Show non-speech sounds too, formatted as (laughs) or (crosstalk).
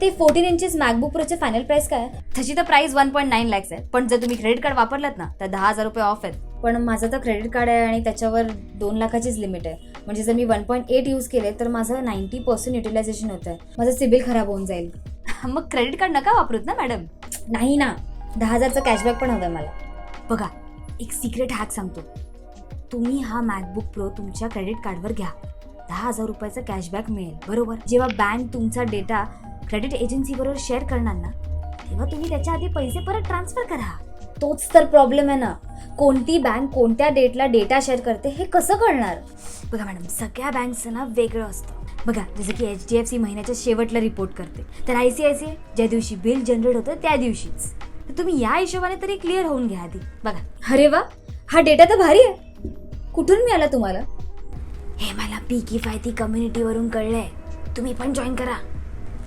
ते fourteen inches MacBook प्रोचे final price काय? तशी तर price one point nine lakhs आहे. पण जर तुम्ही क्रेडिट कार्ड वापरलात ना तर दहा हजार रुपये ऑफ आहेत. पण माझं तर क्रेडिट कार्ड आहे आणि त्याच्यावर दोन लाखाचीच लिमिट आहे. म्हणजे जर मी वन पॉईंट एट यूज केले तर माझं नाईन्टी पर्सेंट युटिलायझेशन होतं आहे माझं सिबिल खराब होऊन जाईल. (laughs) मग क्रेडिट कार्ड नका वापरूत ना मॅडम नाही ना. दहा हजारचा कॅशबॅक पण हवं आहे मला. बघा एक सिक्रेट हॅक सांगतो. तुम्ही हा मॅकबुक प्रो तुमच्या क्रेडिट कार्डवर घ्या. दहा हजार रुपयाचा कॅशबॅक मिळेल बरोबर? जेव्हा बँक तुमचा डेटा क्रेडिट एजन्सी बरोबर शेअर करणार ना तेव्हा तुम्ही त्याच्या आधी पैसे परत ट्रान्सफर करा. तोच तर प्रॉब्लेम आहे ना. कोणती बँक कोणत्या डेटला डेटा शेअर करते हे कसं कळणार? बघा मॅडम सगळ्या बँकचं ना वेगळं असतं. बघा जसं की एच डी एफ सी महिन्याच्या शेवटला रिपोर्ट करते. तर आय सी आय सी ज्या दिवशी बिल जनरेट होतं त्या दिवशीच. तर तुम्ही या हिशोबाने तरी क्लिअर होऊन घ्या आधी. बघा. अरे वा हा डेटा तर भारी आहे. कुठून मिळाला तुम्हाला? हे मला पी किफायती कम्युनिटीवरून कळलंय. तुम्ही पण जॉईन करा.